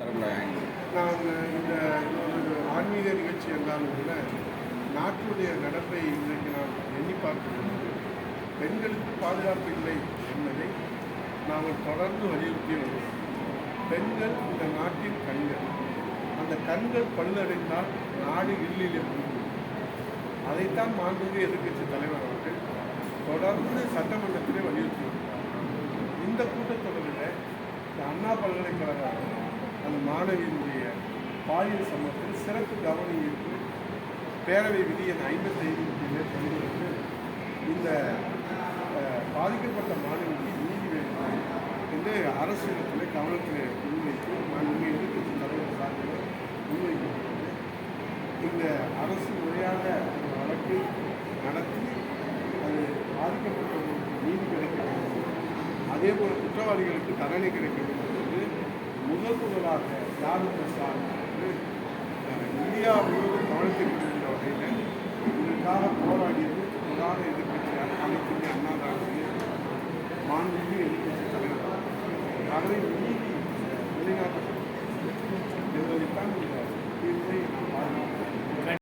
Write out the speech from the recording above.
நான் இந்த ஒரு ஆன்மீக நிகழ்ச்சி என்றாலும் கூட நாட்டுடைய நடப்பை இன்றைக்கு நாம் எண்ணி பார்க்கும்போது பெண்களுக்கு பாதுகாப்பு இல்லை என்பதை நாங்கள் தொடர்ந்து வலியுறுத்தி வருகிறோம். பெண்கள் இந்த நாட்டின் கண்கள். அந்த கண்கள் பழுதடைந்தால் நாடு இல்லிலே முடியும் அதைத்தான் மாண்புமிகு எதிர்க்கட்சி தலைவர் அவர்கள் தொடர்ந்து சட்டமன்றத்திலே வலியுறுத்தி வருகிறார். இந்த கூட்டத்தொடரில் இந்த அண்ணா பல்கலைக்கழக மாணவியினுடைய பாலியல் சம்பவத்தில் சிறப்பு கவனம் ஈர்ப்பு பேரவை விதி என ஐம்பத்தைந்து கீழே பணிகளுக்கு இந்த பாதிக்கப்பட்ட மாணவிக்கு நீதி வேண்டும் என்று அரசியலத்தில் கவனத்தில் முன்வைத்து மாண்புமிகு எதிர்கட்சி தலைவர் சார்பில் முன்வைக்கப்பட்டது இந்த அரசு முறையாக வழக்கு நடத்தி அது பாதிக்கப்பட்டவர்களுக்கு நீதி கிடைக்க வேண்டும். அதே போல் குற்றவாளிகளுக்கு தண்டனை கிடைக்க வேண்டும். முதல் முதலாக யாரு பிரசாத் இந்தியா முழுவதும் கவனத்தில் கொண்டிருந்த வகையில் இதற்காக போராடியது பிரதான எதிர்க்கட்சியான அனைத்துமே அண்ணா திராவிட மாண்புமிகு எதிர்க்கட்சி தலைவர் நீதி இந்த